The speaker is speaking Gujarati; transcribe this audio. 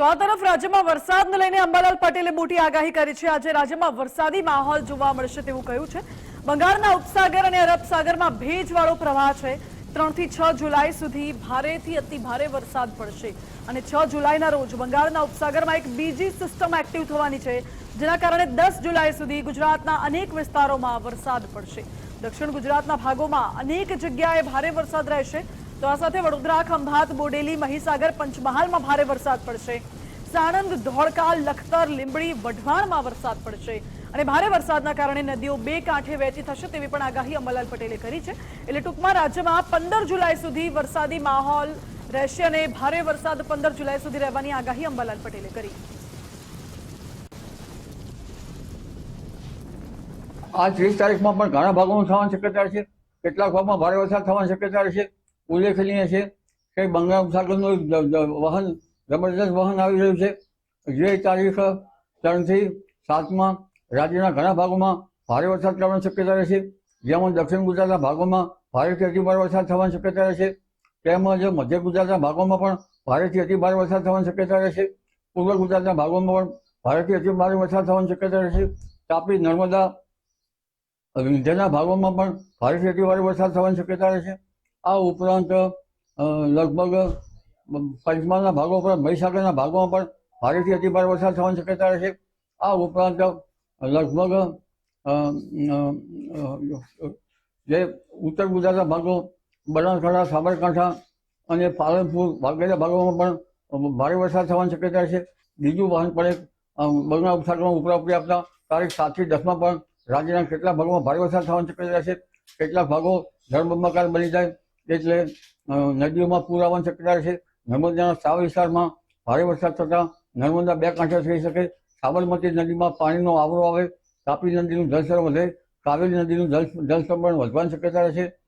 તો આ તરફ રાજ્યમાં વરસાદને લઈને અંબાલાલ પટેલે મોટી આગાહી કરી છે. આજે રાજ્યમાં વરસાદી માહોલ જોવા મળશે તેવું કહ્યું છે. બંગાળના ઉપસાગર અને અરબ સાગરમાં ભેજવાળો પ્રવાહ છે. ત્રણથી છ જુલાઈ સુધી ભારેથી અતિ ભારે વરસાદ પડશે અને છ જુલાઈના રોજ બંગાળના ઉપસાગરમાં એક બીજી સિસ્ટમ એક્ટિવ થવાની છે, જેના કારણે દસ જુલાઈ સુધી ગુજરાતના અનેક વિસ્તારોમાં વરસાદ પડશે. દક્ષિણ ગુજરાતના ભાગોમાં અનેક જગ્યાએ ભારે વરસાદ રહેશે. તો આ સાથે વડોદરા, ખંભાત, બોડેલી, મહીસાગર, પંચમહાલમાં ભારે વરસાદ પડશે. સાણંદ, ધોળકા, લખતર, લીંબડી, વઢવાણમાં વરસાદ પડશે. અને ભારે વરસાદના કારણે નદીઓ બે કાંઠે વહેતી થશે તેવી પણ આગાહી અંબલાલ પટેલે કરી છે. એટલે ટૂંકમાં રાજ્યમાં પંદર જુલાઈ સુધી વરસાદી માહોલ રહેશે અને ભારે વરસાદ પંદર જુલાઈ સુધી રહેવાની આગાહી અંબાલાલ પટેલે કરી. આ ત્રીસ તારીખમાં પણ ઘણા ભાગોમાં થવાની શક્યતા છે. કેટલાક ભાગમાં ભારે વરસાદ થવાની શક્યતા છે ઉલ્લેખનીય છે કે બંગાળ ઉપસાગરનું વહન જબરદસ્ત વહન આવી રહ્યું છે. જે તારીખ ત્રણથી સાતમાં રાજ્યના ઘણા ભાગોમાં ભારે વરસાદ થવાની શક્યતા રહેશે જેમાં દક્ષિણ ગુજરાતના ભાગોમાં ભારેથી અતિભારે વરસાદ થવાની શક્યતા રહેશે તેમજ મધ્ય ગુજરાતના ભાગોમાં પણ ભારેથી અતિભારે વરસાદ થવાની શક્યતા રહેશે પૂર્વ ગુજરાતના ભાગોમાં પણ ભારેથી અતિભારે વરસાદ થવાની શક્યતા રહેશે તાપી, નર્મદા, વિંધ્યના ભાગોમાં પણ ભારેથી અતિભારે વરસાદ થવાની શક્યતા રહેશે આ ઉપરાંત લગભગ પંચમહાલના ભાગો પર, મહીસાગરના ભાગોમાં પણ ભારેથી અતિભારે વરસાદ થવાની શક્યતા રહેશે આ ઉપરાંત, લગભગ જે ઉત્તર ગુજરાતના ભાગો, બનાસકાંઠા, સાબરકાંઠા અને પાલનપુર વગેરે ભાગોમાં પણ ભારે વરસાદ થવાની શક્યતા છે. બીજું વાહન પણ બંગાળ ઉપસાગરમાં ઉપરાઉપરી આપતા તારીખ સાતથી દસમાં પણ રાજ્યના કેટલાક ભાગોમાં ભારે વરસાદ થવાની શક્યતા છે. કેટલાક ભાગો જળબંબાકાર બની જાય એટલે નદીઓમાં પૂર આવવાની શક્યતા છે. નર્મદાના સાવ વિસ્તારમાં ભારે વરસાદ થતાં નર્મદા બે કાંઠે થઈ શકે. સાબરમતી નદીમાં પાણીનો આવરો આવે. તાપી નદીનું જળસ્તર વધે. કાવેરી નદીનું જળ જળસંભરણ વધવાની શક્યતા રહેશે